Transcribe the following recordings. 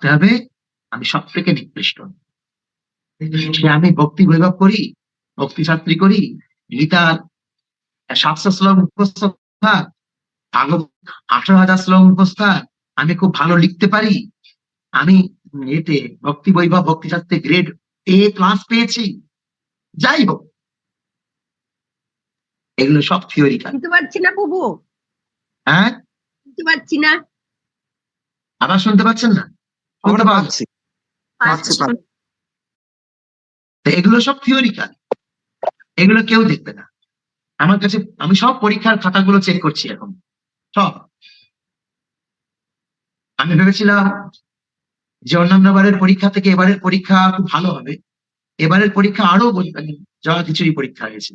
ভাবতে হবে আমি সব থেকে নিকৃষ্ট। সে আমি ভক্তি বৈভব করি ভক্তি ছাত্রী করি গীতার সাতশো শ্লোক মুখস্থ আঠারো হাজার শ্লোক মুখস্থ আমি খুব ভালো লিখতে পারি। আমি এতে ভক্তি বৈভব ভক্তি ছাত্রে গ্রেড এ ক্লাস পেয়েছি। যাই হোক এগুলো সব থিওরি শুনতে পাচ্ছি না প্রভু। হ্যাঁ? শুনতে পাচ্ছি না। আবার শুনতে পাচ্ছেন না? আমরা পাচ্ছি। পাচ্ছি। এগুলো সব থিওরিক্যাল এগুলো কেউ দেখবে না। আমার কাছে আমি সব পরীক্ষার খাতাগুলো চেক করছি এখন। সব। আমি ভেবেছিলাম যে অন্যান্য বারের পরীক্ষা থেকে এবারের পরীক্ষা খুব ভালো হবে। এবারের পরীক্ষা আরও বলবেন যা কিছুই পরীক্ষা হয়েছে।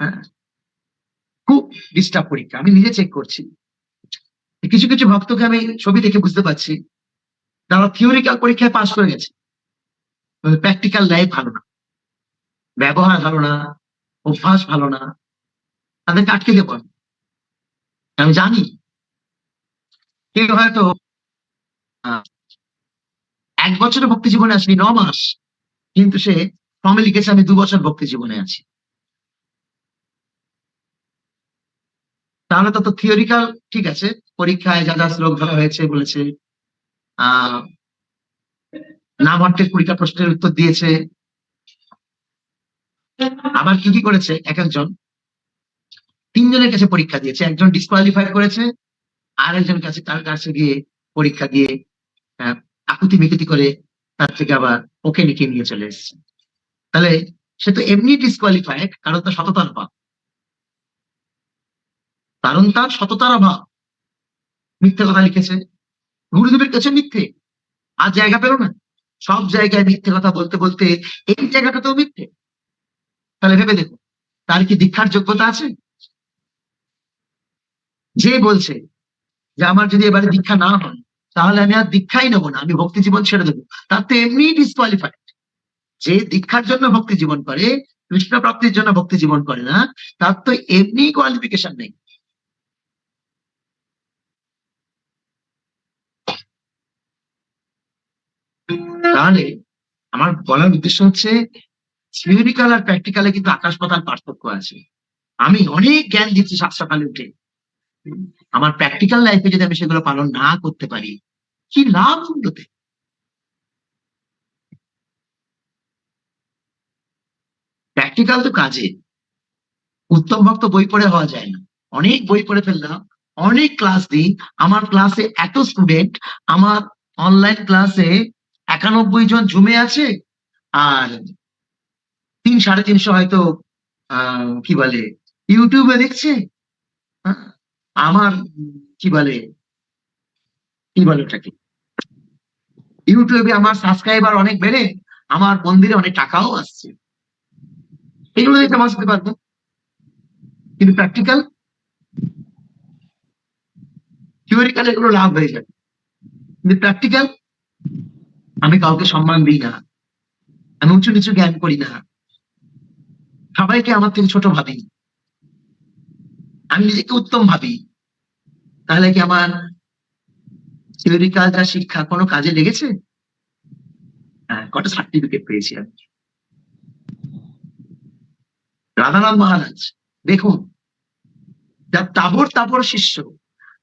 হ্যাঁ। খুব ডিস্টার্ব পরীক্ষা। আমি নিজে চেক করছি। কিছু কিছু ভক্তকে আমি ছবি দেখে বুঝতে পারছি। তারা থিওরিক্যাল পরীক্ষায় পাশ করে গেছে। প্র্যাকটিক্যাল লাইফ ভালো না। ব্যবহার ভালো না। অভ্যাস ভালো না। তাদেরকে আটকে দেবো আমি। আমি জানি। কেউ হয়তো এক বছরে ভক্তি জীবনে আসেনি ন মাস। কিন্তু সে ফর্মে লিখেছে, আমি দু বছর ভক্তি জীবনে আছি। তাহলে তো তো থিওরিক্যাল ঠিক আছে। পরীক্ষায় যা যা শ্লোক ধরা হয়েছে, বলেছে। নামহট্টের পরীক্ষা প্রশ্নের উত্তর দিয়েছে। আবার কি কি করেছে? এক একজন। তিনজনের কাছে পরীক্ষা দিয়েছে। একজন ডিসকোয়ালিফাই করেছে আর একজন কাছে তার কাছে গিয়ে পরীক্ষা দিয়ে আকুতি মিকুতি করে তার থেকে আবার ওকে নিকে নিয়ে চলে এসেছে। তাহলে সে তো এমনি ডিসকোয়ালিফাইড কারণ তার সততার অভাব। কারণ তার সততার অভাব। মিথ্যে কথা লিখেছে। গুরুদেবের কাছে মিথ্যে। আর জায়গা পেল না। সব জায়গায় মিথ্যে কথা বলতে বলতে এই জায়গাটাতেও মিথ্যে। তাহলে ভেবে দেখো, তার কি দীক্ষার যোগ্যতা আছে? যে বলছে যে আমার যদি এবারে দীক্ষা না হয়, তাহলে আমি আর দীক্ষাই নেব না, আমি ভক্তি জীবন ছেড়ে দেবো। তার তো এমনি ডিসকোয়ালিফাইড যে দীক্ষার জন্য ভক্তি জীবন করে কৃষ্ণ প্রাপ্তির জন্য ভক্তি জীবন করে না, তার তো এমনি কোয়ালিফিকেশন নেই। তাহলে আমার বলার উদ্দেশ্য হচ্ছে থিওরিক্যাল আর প্র্যাকটিক্যালে কিন্তু আকাশ পাতাল পার্থক্য আছে। আমি অনেক জ্ঞান দিচ্ছি সাত সকালে উঠে। আমার প্র্যাকটিক্যাল লাইফে যদি আমি সেগুলো পালন না করতে পারি, কি লাভ উন্নতে প্র্যাকটিক্যাল তো কাজে। উত্তম ভক্ত বই পড়ে হওয়া যায় না। অনেক বই পড়ে ফেললাম, অনেক ক্লাস দিই। আমার ক্লাসে এত স্টুডেন্ট আমার অনলাইন ক্লাসে একানব্বই জন জুমে আছে, আর তিন, সাড়ে তিনশো হয়তো কি বলে, ইউটিউবে দেখছে হ্যাঁ? আমার, কি বলে কি বলে ওটাকে? ইউটিউবে আমার সাবস্ক্রাইবার অনেক বেড়ে, আমার মন্দিরে অনেক টাকাও আসছে। এগুলো দেখে সাথে পারব। কিন্তু প্র্যাকটিক্যাল থিওরিক্যাল এগুলো লাভ হয়ে যাবে। কিন্তু প্র্যাকটিক্যাল আমি কাউকে সম্মান দিই না। আমি উঁচু নিচু জ্ঞান করি না। সবাইকে আমার থেকে ছোট ভাবি। আমি নিজেকে উত্তম ভাবি। তাহলে কি আমার থিওরিক্যাল যা শিক্ষা কোনো কাজে লেগেছে? হ্যাঁ কটা সার্টিফিকেট পেয়েছি আমি। রাধারাম মহারাজ, দেখুন যার তাবর তাবর শিষ্য,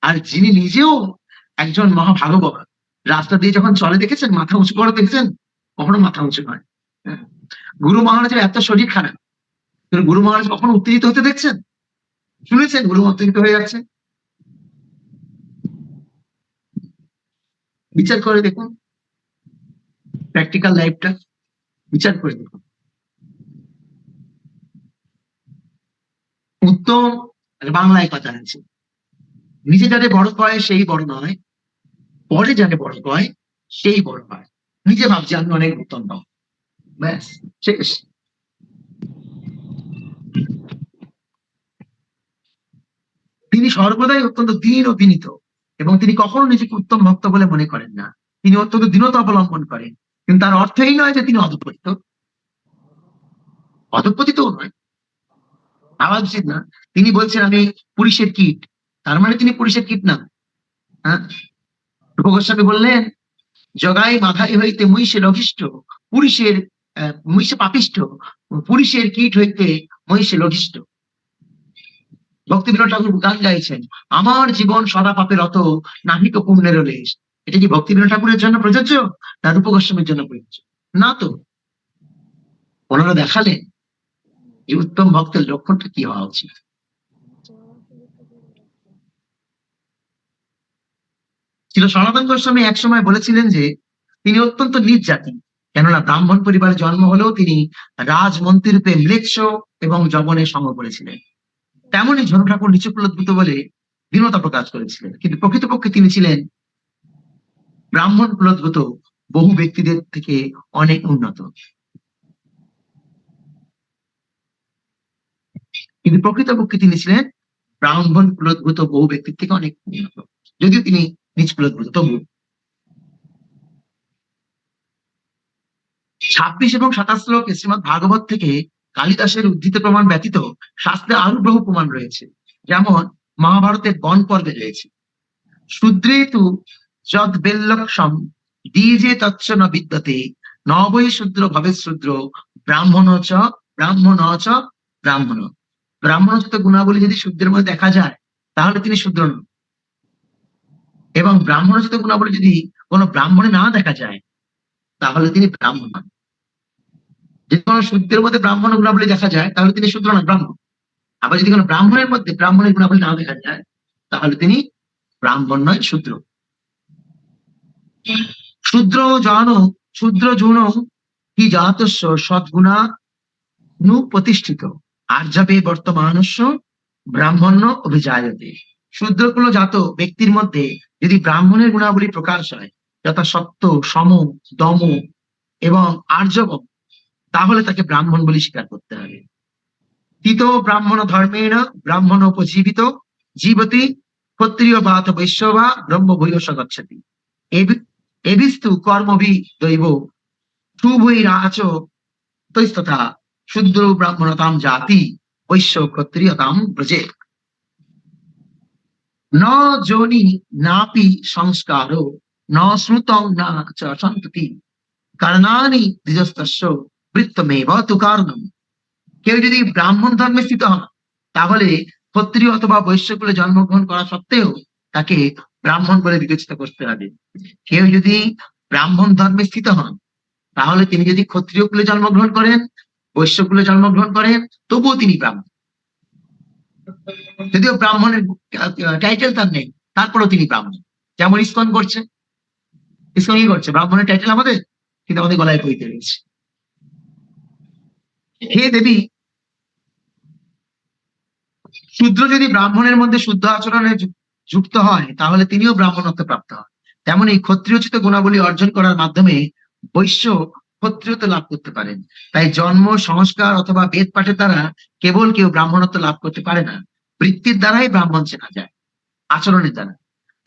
আর যিনি নিজেও একজন মহাভাগবত রাস্তা দিয়ে যখন চলে দেখেছেন, মাথা উঁচু করে দেখেছেন, কখনো মাথা উঁচু করে হ্যাঁ। গুরু মহারাজের এত শরীর খারাপ। গুরু মহারাজ কখনো উত্তেজিত হতে দেখছেন? শুনেছেন গুরু উত্তেজিত হয়ে যাচ্ছে? বিচার করে দেখুন। প্র্যাকটিক্যাল লাইফটা বিচার করে দেখুন। উত্তম বাংলায় কথা আছে। নিজে যাদের বড় কয় সেই বড় নয়। পরে যাকে বড় কয় সেই বড় হয়। নিজে ভাবছি আমি অনেক উত্তম ব্যাস, শেষ। তিনি সর্বদাই অত্যন্ত দীন ও বিনীত, এবং তিনি কখনো নিজেকে উত্তম ভক্ত বলে মনে করেন না। তিনি অত্যন্ত দীনতা অবলম্বন করেন, কিন্তু তার অর্থ এই নয় যে তিনি অধপতিত অধপতিতও নয়। ভাবা উচিত না। তিনি বলছেন, আমি পুলিশের কিট। তার মানে তিনি পুলিশের কিট না। হ্যাঁ? গোস্বামী বললেন জগাই মাথায় হইতে মহিষের লঘিষ্ঠ পুরুষের মহিষে পাপিষ্ট পুরুষের কীট হইতে মহিষে লঘিষ্ঠ ভক্তি বিনোদ ঠাকুর গান গাইছেন, আমার জীবন সদা পাপের অত নাহিক পুণ্যের লেশ। এটা কি ভক্তি বিনোদ ঠাকুরের জন্য প্রযোজ্য, না রূপ গোস্বামীর জন্য প্রযোজ্য? না তো। ওনারা দেখালেন, এই উত্তম ভক্তের লক্ষণটা কি হওয়া উচিত? ছিল সনাতন গোস্বামী একসময় বলেছিলেন যে তিনি অত্যন্ত নিজ জাতি কেননা ব্রাহ্মণ পরিবারে জন্ম হলেও তিনি রাজমন্ত্রী রূপে মৃৎস এবং জবনে সঙ্গ করেছিলেন। তেমনই ঝনু ঠাকুর নিচু কুলোদ্ভূত বলে দীনতা প্রকাশ করেছিলেন। কিন্তু প্রকৃতপক্ষে তিনি ছিলেন ব্রাহ্মণ কুলোদ্ভূত বহু ব্যক্তিদের থেকে অনেক উন্নত। কিন্তু প্রকৃতপক্ষে তিনি ছিলেন ব্রাহ্মণ কুলোদ্ভূত বহু ব্যক্তির থেকে অনেক উন্নত। যদিও তিনি কুলোদ্ভূত তবু। ছাব্বিশ এবং সাতাশ শ্লোক শ্রীমদ ভাগবত থেকে কালিদাসের উদ্ধৃত প্রমাণ ব্যতীত শাস্ত্রে আরও বহু প্রমাণ রয়েছে। যেমন, মহাভারতের বন পর্বে রয়েছে। শূদ্রে তু যদ বেল্লক্ষম ন বিদ্যতে, নবৈ শূদ্র ভবে শূদ্র, ব্রাহ্মণ চ ব্রাহ্মণ চ, ব্রাহ্মণ। ব্রাহ্মণোচিত গুণাবলী যদি শূদ্রের মধ্যে দেখা যায়, তাহলে তিনি শূদ্র নন। এবং ব্রাহ্মণোচিত গুণাবলী যদি কোনো ব্রাহ্মণে না দেখা যায়, তাহলে তিনি ব্রাহ্মণ নন। যদি কোনো শূদ্রের মধ্যে ব্রাহ্মণ গুণাবলী দেখা যায়, তাহলে তিনি শূদ্র নন, ব্রাহ্মণ। আবার যদি কোনো ব্রাহ্মণের মধ্যে ব্রাহ্মণের গুণাবলী না দেখা যায়, তাহলে তিনি ব্রাহ্মণ নয়, শূদ্র। শূদ্র জন, শূদ্র যৌন কি জাতস্য সদ্গুণা নু প্রতিষ্ঠিত। আর্যাবে বর্তমানস্য ব্রাহ্মণ্য অভিজায়তে। শূদ্রকুল জাত ব্যক্তির মধ্যে যদি ব্রাহ্মণের গুণাবলী প্রকাশ হয়, যথা সত্য, সম, দম এবং আর্যবম তাহলে তাকে ব্রাহ্মণ বলে স্বীকার করতে হবে। তিত ব্রাহ্মণ ধর্মেণ ব্রাহ্মণ উপজীবিত, জীবতি ক্ষত্রিয় বাত বৈশ্য বা ব্রহ্ম ভূয়স গচ্ছতি। এবি- এবিস্তু কর্মভি দৈব সুভৈরাচ তৈস্তথা, শূদ্র ব্রাহ্মণতাম জাতি, বৈশ্য ক্ষত্রিয়তাম ব্রজে। নাপি কারণানি দ্বিজস্তস্য বৃত্তমেব তু কেউ যদি ব্রাহ্মণ ধর্মে স্থিত হন তাহলে ক্ষত্রিয় অথবা বৈশ্যকুলে জন্মগ্রহণ করা সত্ত্বেও তাকে ব্রাহ্মণ বলে বিবেচিত করতে হবে। কেউ যদি ব্রাহ্মণ ধর্মে স্থিত হন, তাহলে তিনি যদি ক্ষত্রিয় কুলে জন্মগ্রহণ করেন, বৈশ্যকুলে জন্মগ্রহণ করেন, তবুও তিনি ব্রাহ্মণ। যদিও ব্রাহ্মণের টাইটেল তার নেই, তারপরেও তিনি ব্রাহ্মণ। যেমন ইস্কন করছে, ইস্কন কি করছে? ব্রাহ্মণের টাইটেল আমাদের, কিন্তু আমাদের গলায় পইতে রয়েছে। হে দেবী, শূদ্র যদি ব্রাহ্মণের মধ্যে শুদ্ধ আচরণে যুক্ত হয়, তাহলে তিনিও ব্রাহ্মণত্ব প্রাপ্ত হন। তেমনি ক্ষত্রিয়োচিত গুণাবলী অর্জন করার মাধ্যমে বৈশ্য ক্ষত্রিয়ত্ব লাভ করতে পারেন। তাই জন্ম, সংস্কার অথবা বেদ পাঠের দ্বারা কেবল কেউ ব্রাহ্মণত্ব লাভ করতে পারে না। বৃত্তির দ্বারাই ব্রাহ্মণ চেনা যায়, আচরণের দ্বারা।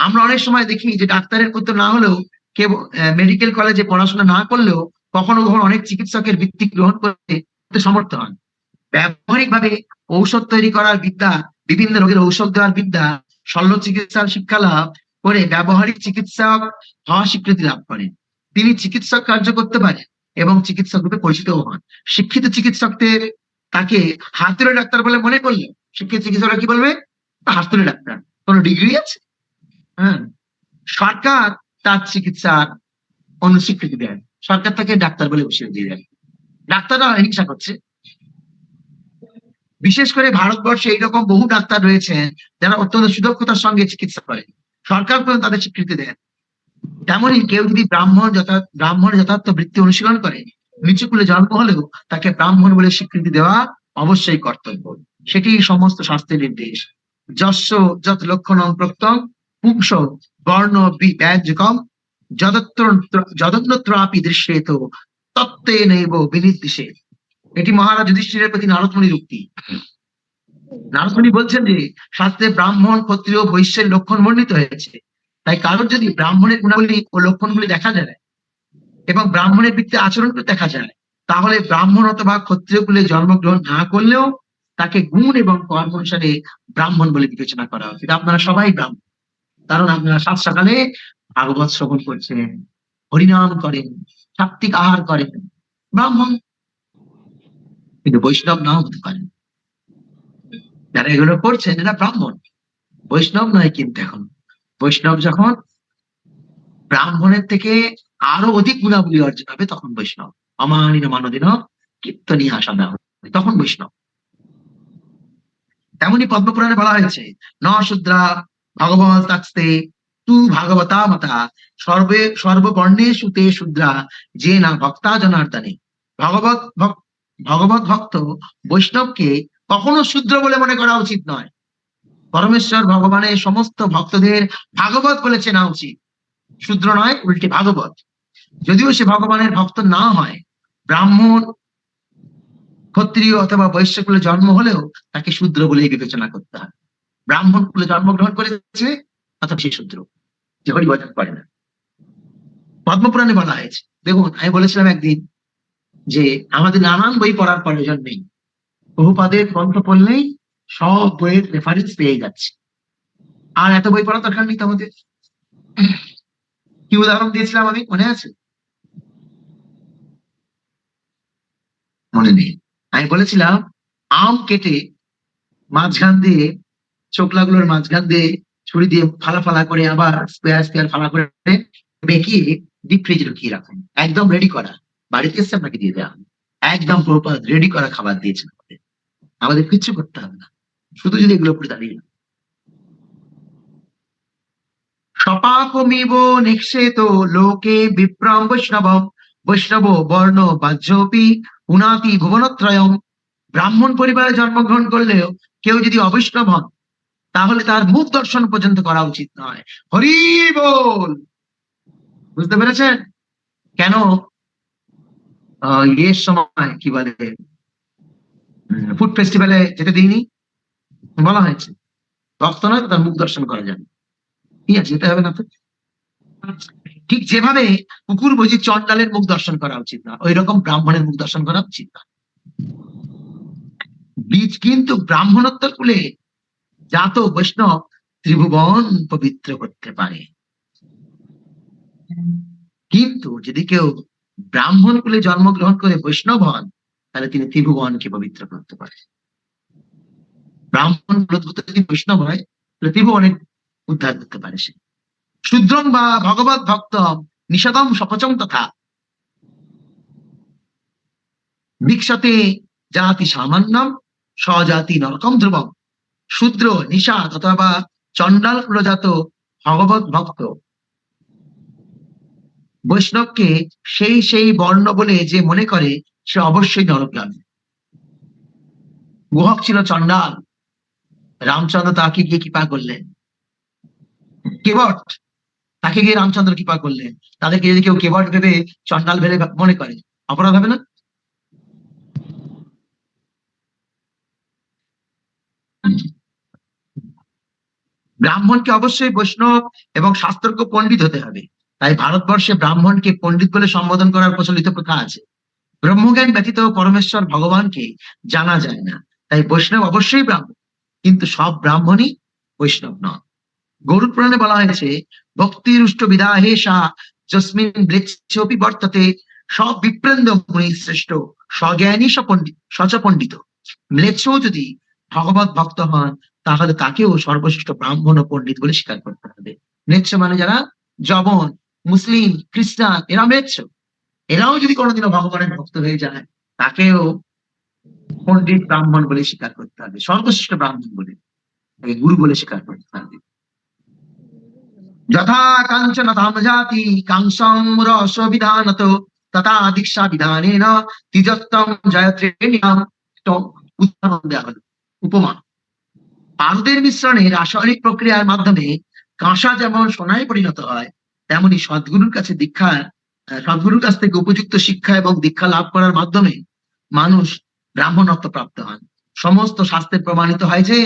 আমরা অনেক সময় দেখি যে ডাক্তারের পুত্র না হলেও কেবল মেডিকেল কলেজে পড়াশোনা না করলেও কখনো কখনো অনেক চিকিৎসকের বৃত্তি গ্রহণ করতে সমর্থ হন। ব্যবহারিক ভাবে ঔষধ তৈরি করার বিদ্যা, বিভিন্ন রোগের ঔষধ দেওয়ার বিদ্যা, শল্য চিকিৎসার শিক্ষা লাভ করে ব্যবহারিক চিকিৎসক হওয়া স্বীকৃতি লাভ করেন। তিনি চিকিৎসক কার্য করতে পারেন। এবং চিকিৎসক রূপে পরিচিতও হন। শিক্ষিত চিকিৎসকদের তাকে হাতুড়ে ডাক্তার বলে মনে করলে, শিক্ষিত চিকিৎসকরা কি বলবে? হাতুড়ে ডাক্তার। কোন ডিগ্রি আছে? হ্যাঁ। সরকার তার চিকিৎসার অনুস্বীকৃতি দেন সরকার তাকে ডাক্তার বলে বসিয়ে দিয়ে দেন ডাক্তাররা হিংসা করছে। বিশেষ করে ভারতবর্ষে এইরকম বহু ডাক্তার রয়েছেন যারা অত্যন্ত সুদক্ষতার সঙ্গে চিকিৎসা করেন। সরকার পর্যন্ত তাদের স্বীকৃতি দেন তেমনই কেউ যদি ব্রাহ্মণ যথা- ব্রাহ্মণের যথার্থ বৃত্তি অনুশীলন করে নিচু কুলে জন্ম হলেও তাকে ব্রাহ্মণ বলে স্বীকৃতি দেওয়া অবশ্যই কর্তব্য। সেটি সমস্ত শাস্ত্রের নির্দেশ। যস্য যত লক্ষণং প্রক্তং পুংস বর্ণ ব্যাজ্যকম যদত্র যদন্নত্রাপি দৃশ্যেত তত্ত্বে নৈব বিনির্দিশে। এটি মহারাজ যুধিষ্ঠিরের প্রতি নারদমণির উক্তি নারদমণি বলছেন যে, শাস্ত্রে ব্রাহ্মণ, ক্ষত্রিয়, বৈশ্যের লক্ষণ বর্ণিত হয়েছে। তাই কারোর যদি ব্রাহ্মণের গুণাবলী ও লক্ষণগুলি দেখা যায় এবং ব্রাহ্মণের ভিত্তি আচরণগুলো দেখা যায়, তাহলে ব্রাহ্মণ অথবা ক্ষত্রিয় কুলে জন্মগ্রহণ না করলেও তাকে গুণ এবং কর্ম অনুসারে ব্রাহ্মণ বলে বিবেচনা করা উচিত আপনারা সবাই ব্রাহ্মণ। কারণ আপনারা সাত সকালে ভাগবত শ্রবণ করছেন, হরিনাম করেন, সাত্বিক আহার করেন, ব্রাহ্মণ। কিন্তু বৈষ্ণব নাও হতে পারেন যারা এগুলো করছেন, এরা ব্রাহ্মণ। বৈষ্ণব নয় কিন্তু এখন। বৈষ্ণব যখন ব্রাহ্মণের থেকে আরও অধিক গুণাবলী অর্জন হবে, তখন বৈষ্ণব। অমানিন মানদিন কীর্তনীয় আসা দেওয়া তখন বৈষ্ণব। তেমনি পদ্মপুরাণে বলা হয়েছে ন শুদ্রা ভগবত তাস্তে তু ভাগবতা মাতা, সর্বে সর্ববর্ণে সুতে শুদ্রা যে না ভক্তা জনার্দনে। ভগবত ভগবত ভক্ত বৈষ্ণবকে কখনো শূদ্র বলে মনে করা উচিত নয়। পরমেশ্বর ভগবানের সমস্ত ভক্তদের ভাগবত বলে চেনা উচিত। শূদ্র নয়, উল্টে ভাগবত। যদিও সে ভগবানের ভক্ত না হয়, ব্রাহ্মণ, ক্ষত্রিয় অথবা বৈশ্য কুলে জন্ম হলেও তাকে শূদ্র বলেই বিবেচনা করতে হয়। ব্রাহ্মণ কুলে জন্মগ্রহণ করেছে, অথবা সে শূদ্র, যে হরিভজন করে না। পদ্মপুরাণে বলা হয়েছে, দেখুন, আমি বলেছিলাম একদিন যে আমাদের নানান বই পড়ার প্রয়োজন নেই। বহুপাদের গ্রন্থ পড়লেই সব বইয়ের রেফারেন্স পেয়ে যাচ্ছে। আর এত বই পড়ার দরকার নেই তো আমাদের। কি উদাহরণ দিয়েছিলাম আমি? মনে আছে? মনে নেই। আমি বলেছিলাম, আম কেটে মাঝখান দিয়ে চোকলাগুলোর মাঝখান দিয়ে ছুরি দিয়ে ফালা ফালা করে আবার স্কোয়ার স্কোয়ার ফালা করে বেঁকিয়ে ডিপ ফ্রিজে ঢুকিয়ে রাখুন। একদম রেডি করা। বাড়িতে এসে আপনাকে দিয়ে দেওয়া একদম রেডি করা খাবার দিয়েছেন আমাদের। আমাদের কিচ্ছু করতে হবে না। শুধু যদি এগুলো করে দাঁড়িয়ে। সপাকমিব নিক্ষেত লোকে বিপ্রম বৈষ্ণবম, বৈষ্ণব বর্ণ বাহ্যপি উনাতি ভুবনত্রয়ম। ব্রাহ্মণ পরিবারে জন্মগ্রহণ করলেও কেউ যদি অবৈষ্ণব হন, তাহলে তার মুখ দর্শন পর্যন্ত করা উচিত নয়। হরি বল! বুঝতে পেরেছেন? কেন? ইয়ের সময় কি বলে? ফুড ফেস্টিভ্যালে যেতে দিইনি। বলা হয়েছে। রক্ত নয়, তার মুখ দর্শন করা যাবে। ঠিক আছে, যেতে হবে না তো? ঠিক যেভাবে কুকুর বুঝি চন্ডালের মুখ দর্শন করা উচিত না ওই রকম ব্রাহ্মণের মুখ দর্শন করা উচিত না। বীজ কিন্তু ব্রাহ্মণত্ব কুলে জাত বৈষ্ণব ত্রিভুবন পবিত্র করতে পারে। কিন্তু যদি কেউ ব্রাহ্মণ কুলে জন্মগ্রহণ করে বৈষ্ণব হন, তাহলে তিনি ত্রিভুবনকে পবিত্র করতে পারে ব্রাহ্মণ যদি বৈষ্ণব হয় তাহলে ত্রিভুবনের উদ্ধার করতে পারে সে। শূদ্রং বা ভগবত ভক্ত নিষদম সপচম তথা। বিক্ষতে জাতি সামান্যম, স্বজাতি নরকম ধ্রুবম। শূদ্র নিষাদ অথবা চণ্ডাল প্রজাত ভগবত ভক্ত। বৈষ্ণবকে সেই সেই বর্ণ বলে যে মনে করে, সে অবশ্যই নরকগামী গুহক ছিল চণ্ডাল। রামচন্দ্র তাকে গিয়ে কৃপা করলেন। কেবট তাকে গিয়ে রামচন্দ্র কৃপা করলেন। তাদেরকে যদি কেউ কেবট ভেবে চণ্ডাল ভেবে মনে করে, অপরাধ হবে না? ব্রাহ্মণকে অবশ্যই বৈষ্ণব এবং শাস্ত্রজ্ঞ পণ্ডিত হতে হবে। তাই ভারতবর্ষে ব্রাহ্মণকে পণ্ডিত বলে সম্বোধন করার প্রচলিত প্রথা আছে। ব্রহ্মজ্ঞান ব্যতীত পরমেশ্বর ভগবানকে জানা যায় না। তাই বৈষ্ণব অবশ্যই ব্রাহ্মণ। কিন্তু সব ব্রাহ্মণই বৈষ্ণব নয় গরুর পুরাণে বলা হয়েছে ভক্তি রুষ্ট বিদাহেশা, যস্মিন বৃক্ষপি বর্ততে সব বিপ্রেন্দ মুনি শ্রেষ্ঠ, স্বজ্ঞানী সপণ্ডিত সচ পণ্ডিত ম্লেচ্ছ যদি ভগবত ভক্ত হন, তাহলে তাকেও সর্বশ্রেষ্ঠ ব্রাহ্মণ ও পণ্ডিত বলে স্বীকার করতে হবে। ম্লেচ্ছ মানে যারা জবন, মুসলিম, খ্রিস্টান, এরা ম্লেচ্ছ। এরাও যদি কোনোদিনও ভগবানের ভক্ত হয়ে যায়, তাকেও পণ্ডিত ব্রাহ্মণ বলে স্বীকার করতে হবে, সর্বশ্রেষ্ঠ ব্রাহ্মণ বলে গুরু বলে স্বীকার করতে হবে। যথা কাঞ্চন জাতি কাংসম রস বিধানত, তথা দীক্ষা বিধানেন তিজত্তম জয়ত্রেণিয়াম উদাহরণ দেওয়া হলো পারদের মিশ্রণে রাসায়নিক প্রক্রিয়ার মাধ্যমে কাঁসা যেমন সোনায় পরিণত হয়, তেমনি সদ্গুরুর কাছে দীক্ষা সদ্গুরুর কাছ থেকে উপযুক্ত শিক্ষা এবং দীক্ষা লাভ করার মাধ্যমে মানুষ ব্রাহ্মণত্ব প্রাপ্ত হন। সমস্ত শাস্ত্রে প্রমাণিত হয় যে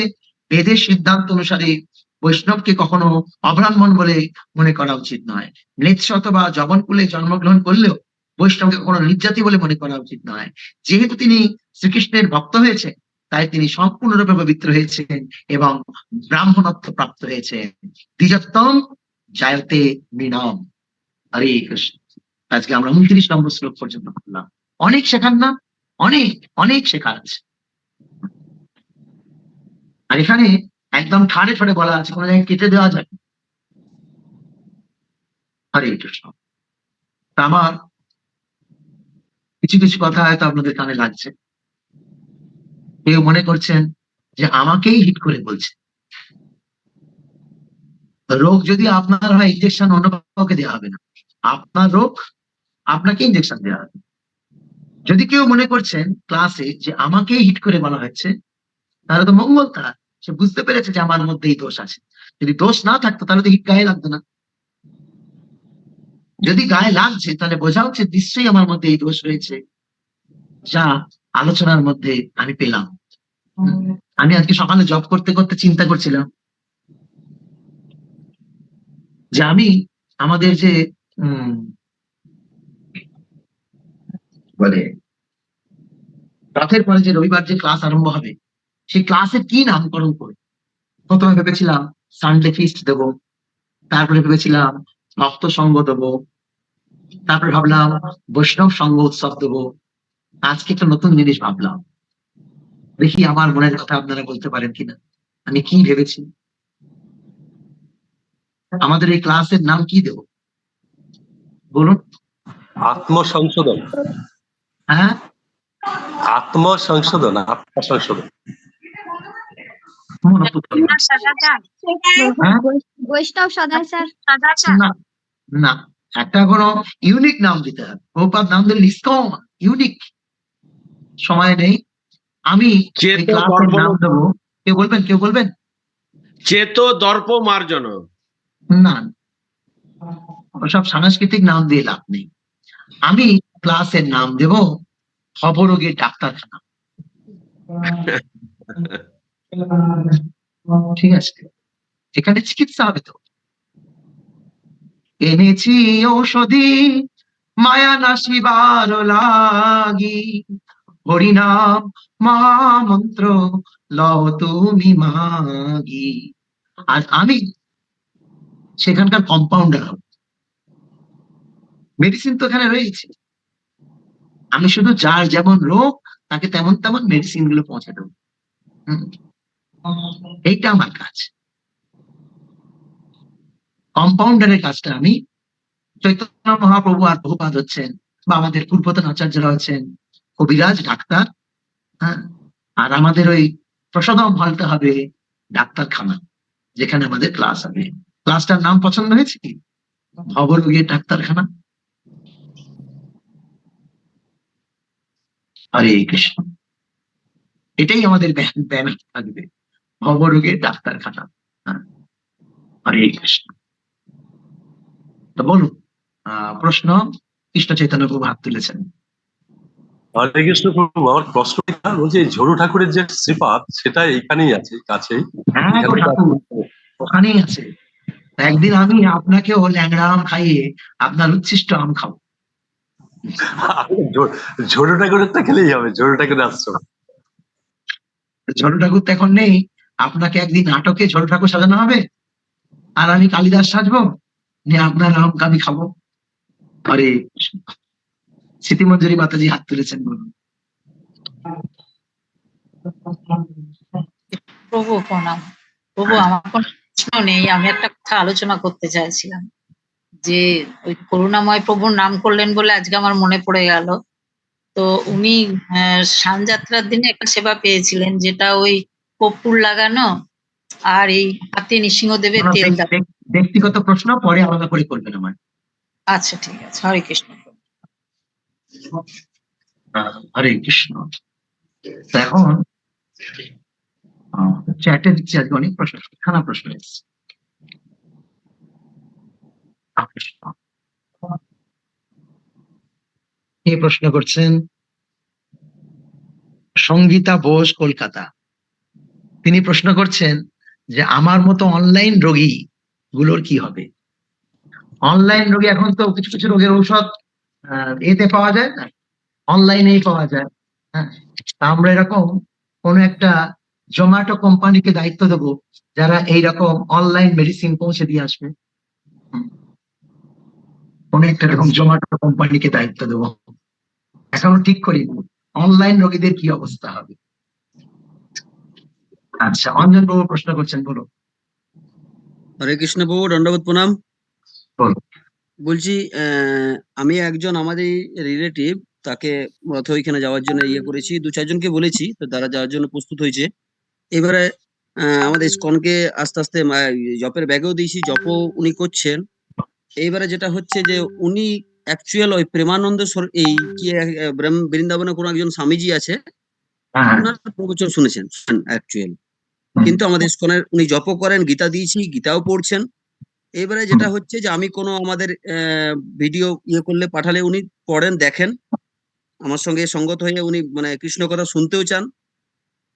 বেদের সিদ্ধান্ত অনুসারে বৈষ্ণবকে কখনো অব্রাহ্মণ বলে মনে করা উচিত নয়। ম্লেচ্ছ অথবা জবনকুলে জন্মগ্রহণ করলেও বৈষ্ণবকে কখনো নির্যাতি বলে মনে করা উচিত নয়। যেহেতু তিনি শ্রীকৃষ্ণের ভক্ত হয়েছে তাই তিনি সম্পূর্ণরূপে পবিত্র হয়েছেন এবং ব্রাহ্মণত্ব প্রাপ্ত হয়েছেন। দ্বিজত্তম জায়তে মৃণম। হরে কৃষ্ণ। আজকে আমরা উনত্রিশ নম্বর শ্লোক পর্যন্ত করলাম অনেক শেখার না? অনেক অনেক শেখার আছে। আর এখানে একদম ঠাড়ে ঠাড়ে বলা আছে, কোনো জায়গায় কেটে দেওয়া যায়। হরে কৃষ্ণ। আমার কিছু কিছু কথা হয়তো আপনাদের কানে লাগছে। কেউ মনে করছেন যে আমাকেই হিট করে বলছে। রোগ যদি আপনার হয় ইঞ্জেকশন অন্য কাউকে দেওয়া হবে না। আপনার রোগ আপনাকে ইঞ্জেকশন দেওয়া হবে। যদি কেউ মনে করছেন ক্লাসে যে আমাকেই হিট করে বলা হচ্ছে তাহলে তো মঙ্গল তারা। সে বুঝতে পেরেছে যে আমার মধ্যে এই দোষ আছে। যদি দোষ না থাকতো তাহলে তো হিট গায়ে লাগতো না। যদি গায়ে লাগছে তাহলে বোঝা হচ্ছে নিশ্চয়ই আমার মধ্যে এই দোষ রয়েছে যা আলোচনার মধ্যে আমি পেলাম। আমি আজকে সকালে জব করতে করতে চিন্তা করছিলাম যে আমি আমাদের যে বলে। রথের পরে যে রবিবার যে ক্লাস আরম্ভ হবে, সেই ক্লাসে কি নামকরণ করব প্রথমে ভেবেছিলাম সানডে ফিস্ট দেব, তারপরে ভেবেছিলাম ভক্ত সঙ্গ দেবো, তারপরে ভাবলাম বৈষ্ণব সঙ্গ উৎসব দেবো। আজকে একটা নতুন জিনিস ভাবলাম। দেখি আমার মনের কথা আপনারা বলতে পারেন কিনা। আমি কি ভেবেছি? আমাদের এই ক্লাসের নাম কি দেব? বলুন। আত্মসংশোধন। হ্যাঁ মনোপুত্র। হ্যাঁ? বৈষ্ণব সদাচার না না। একটা কোনো ইউনিক নাম দিতে হবে। নাম ইউনিক সময় নেই। আমি নাম দেবো। কেউ বলবেন? কেউ বলবেন? চেত দর্প মার্জন। না। সব সাংস্কৃতিক নাম দিয়ে লাভ নেই। আমি ক্লাসের নাম দেব খবরোগের ডাক্তারখানা ঠিক আছে। এখানে চিকিৎসা হবে তো। এনেছি ঔষধি, মায়া নাশিবার লাগি। হরিনাম মহামন্ত্র, লও তুমি মাগি। আর আমি সেখানকার কম্পাউন্ডার হব। মেডিসিন তো এখানে রয়েছে। আমি শুধু যার যেমন রোগ, তাকে তেমন তেমন মেডিসিনগুলো পৌঁছে দেবো। এইটা আমার কাজ। কম্পাউন্ডারের কাজটা আমি চৈতন্য মহাপ্রভু আর প্রভুপাদ হচ্ছেন বা আমাদের পূর্বতন আচার্যরা হচ্ছেন কবিরাজ, ডাক্তার হ্যাঁ? আর আমাদের ওই প্রসাদম হলটা হবে ডাক্তারখানা, যেখানে আমাদের ক্লাস হবে। ক্লাসটার নাম পছন্দ হয়েছে কি? ভবরোগের ডাক্তারখানা। হরে কৃষ্ণ। এটাই আমাদের ব্যানার থাকবে। ভবরোগের ডাক্তারখানা। হ্যাঁ। হরে কৃষ্ণ। তো বলুন প্রশ্ন কৃষ্ণ চৈতন্য প্রভু হাত তুলেছেন। হরে কৃষ্ণ প্রভু আমার বলছি এই ঝরু ঠাকুরের যে শ্রীপাদ সেটা এখানেই আছে কাছেই। হ্যাঁ ওখানেই আছে। একদিন আমি আপনাকেও ল্যাংড়া আম খাইয়ে আপনার উচ্ছিষ্ট আম খাব। ঝ- ঝরু ঠাকুরেরটা খেলেই হবে ঝরু ঠাকুরের আশ্রম ছোট ঠাকুর তো এখন নেই আপনাকে একদিন নাটকে ছোট ঠাকুর সাজানো হবে আর আমি কালিদাস সাজবো নিয়ে আপনার আম আমি খাব। আরে স্মৃতিমঞ্জুরি মাতাজি হাত তুলেছেন বলুন। প্রভু প্রণাম। প্রভু আমার কোনো প্রশ্ন নেই আমি একটা কথা আলোচনা করতে চাইছিলাম। যে ওই করুণাময় প্রভুর নাম করলেন বলে আজকে আমার মনে পড়ে গেল। তো উনি সানযাত্রার দিনে একটা সেবা পেয়েছিলেন যেটা ওই কর্পূর লাগানো আর এই হাতে নৃসিংহদেবের তেল ব্যক্তিগত প্রশ্ন পরে আলাদা করে করবেন আমার আচ্ছা ঠিক আছে। হরে কৃষ্ণ। হরে কৃষ্ণ। এখন চ্যাটে দিচ্ছি আজকে অনেক প্রশ্ন খানা প্রশ্ন এসেছে আহ, কৃষ্ণ। কে প্রশ্ন করছেন? সঙ্গীতা বোস, কলকাতা। তিনি প্রশ্ন করছেন যে, আমার মতো অনলাইন রোগী গুলোর কি হবে? অনলাইন রোগী এখন তো কিছু কিছু রোগের ঔষধ এতে পাওয়া যায় না। অনলাইনেই পাওয়া যায় হ্যাঁ। আমরা এরকম কোন একটা জোম্যাটো কোম্পানিকে দায়িত্ব দেবো যারা এইরকম অনলাইন মেডিসিন পৌঁছে দিয়ে আসবে। হুম। কোনো এরকম জোম্যাটো কোম্পানিকে দায়িত্ব দেবো। এখনও ঠিক করি অনলাইন রোগীদের কি অবস্থা হবে? আচ্ছা অঞ্জন বাবু প্রশ্ন করছেন বলো হরে কৃষ্ণ প্রভু দণ্ডবোধ প্রণাম। বলছি আমি একজন আমাদের রিলেটিভ তাকে রথ ওইখানে যাওয়ার জন্য ইয়ে করেছি দু চারজনকে বলেছি তো তারা যাওয়ার জন্য প্রস্তুত হয়েছে। এবারে আমাদের স্কনকে আস্তে আস্তে জপের ব্যাগেও দিয়েছি জপও উনি করছেন। এইবারে যেটা হচ্ছে যে উনি অ্যাকচুয়াল ওই প্রেমানন্দ এই কি বৃন্দাবনে কোনো একজন স্বামীজি আছে? হ্যাঁ। ওনার প্রবচন শুনেছেন অ্যাকচুয়াল কিন্তু আমাদের ইস্কনের উনি জপ করেন গীতা দিয়েছি গীতাও পড়ছেন। এবারে যেটা হচ্ছে যে আমি কোনো আমাদের ভিডিও ইয়ে করলে পাঠালে উনি পড়েন দেখেন। আমার সঙ্গে সঙ্গত হয়ে উনি মানে কৃষ্ণ কথা শুনতেও চান।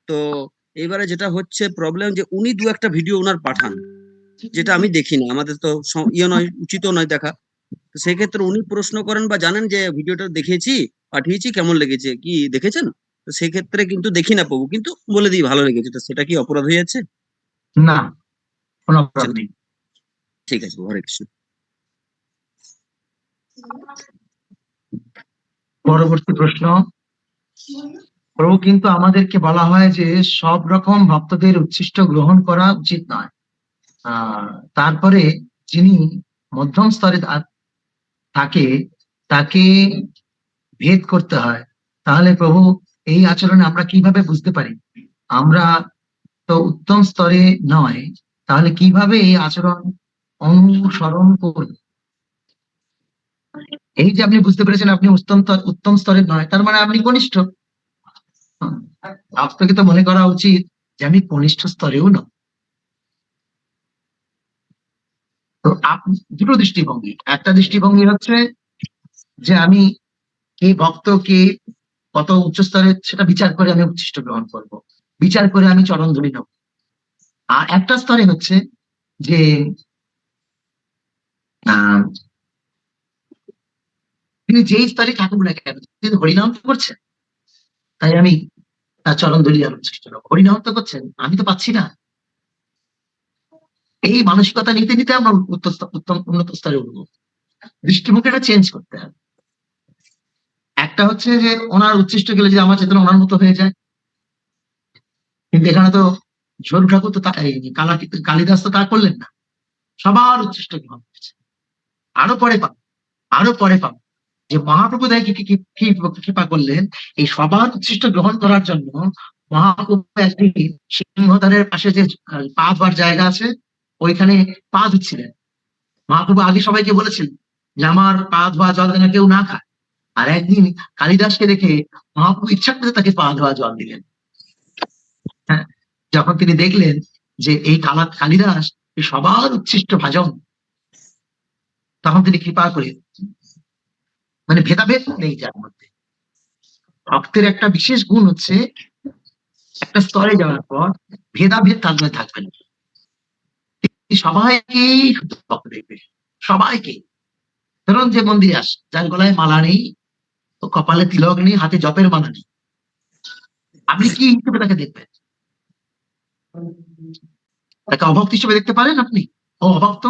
তো এবারে যেটা হচ্ছে প্রবলেম যে উনি দু একটা ভিডিও ওনার পাঠান। যেটা আমি দেখি না। আমাদের তো ইয়ে নয় উচিত নয় দেখা। তো সেক্ষেত্রে উনি প্রশ্ন করেন বা জানেন যে ভিডিওটা দেখেছি পাঠিয়েছি কেমন লেগেছে? কি দেখেছেন? তো সেক্ষেত্রে কিন্তু দেখি না প্রভু কিন্তু বলে দিই ভালো লেগেছে। তো সেটা কি অপরাধ হয়ে যাচ্ছে? না কোনো অপরাধ নেই। ঠিক আছে হরে কৃষ্ণ। পরবর্তী প্রশ্ন। প্রভু কিন্তু আমাদেরকে বলা হয় যে সব রকম ভক্তদের উচ্ছিষ্ট গ্রহণ করা উচিত নয়। তারপরে যিনি মধ্যম স্তরে থাকে তাকে ভেদ করতে হয়, তাহলে প্রভু এই আচরণে আমরা কীভাবে বুঝতে পারি? আমরা তো উত্তম স্তরে নয়, তাহলে কীভাবে এই আচরণ অনুসরণ করব? এই যে আপনি বুঝতে পেরেছেন আপনি উত্তম উত্তম স্তরের নয়, তার মানে আপনি কনিষ্ঠ। আপনাকে তো মনে করা উচিত যে আমি কনিষ্ঠ স্তরেও নয়। তো আপনি দুটো দৃষ্টিভঙ্গি। একটা দৃষ্টিভঙ্গি হচ্ছে যে আমি কে ভক্ত কে কত উচ্চ স্তরে সেটা বিচার করে আমি উচ্ছিষ্ট গ্রহণ করব। বিচার করে আমি চরণ ধরি নেব। আর একটা স্তরে হচ্ছে যে তিনি যেই স্তরে থাকুক না কেন, তিনি হরিনাম তো করছেন। তাই আমি তার চরণ ধরি আর উচ্ছিষ্ট হরিনাম তো করছেন, আমি তো পাচ্ছি না। এই মানসিকতা নিতে নিতে আমরা উন্নত স্তরে উঠবো। দৃষ্টিভঙ্গিটা চেঞ্জ করতে হবে। একটা হচ্ছে যে ওনার উচ্ছিষ্ট গেলে যে আমার চেতনা ওনার মতো হয়ে যায়। কিন্তু এখানে তো ঝোর ঠাকুর তো কালা কালিদাস তো তা করলেন না। সবার উচ্ছিষ্ট গ্রহণ করেছে আরও পরে পাব, আরও পরে পাব। যে মহাপ্রভু দেয় কি কৃপা করলেন, এই সবার উচ্ছিষ্ট গ্রহণ করার জন্য মহাপ্রভু একদিন সিংহদ্বারের পাশে যে পা ধোয়ার জায়গা আছে ওইখানে পা ধুচ্ছিলেন মহাপ্রভু আগে সবাইকে বলেছিলেন যে, আমার পা ধোয়া জল যেন কেউ না খায়। আর একদিন কালিদাসকে দেখে মহাপ্রভু ইচ্ছা করে তাকে পা ধোয়া জল দিলেন। হ্যাঁ যখন তিনি দেখলেন যে এই কালা, কালিদাস সবার উচ্ছিষ্ট ভাজন, তখন তিনি কৃপা করে মানে ভেদাভেদ নেই যার মধ্যে। ভক্তের একটা বিশেষ গুণ হচ্ছে, একটা স্তরে যাওয়ার পর ভেদাভেদ তার মধ্যে থাকবে না। সবাইকেই দেখবে। সবাইকে। ধরুন যে মন্দিরে আস, যার গলায় মালা নেই, ও কপালে তিলক নেই, হাতে জপের মালা নেই। আপনি কি হিসেবে তাকে দেখবেন? তাকে অভক্ত হিসেবে দেখতে পারেন আপনি? ও অভক্ত?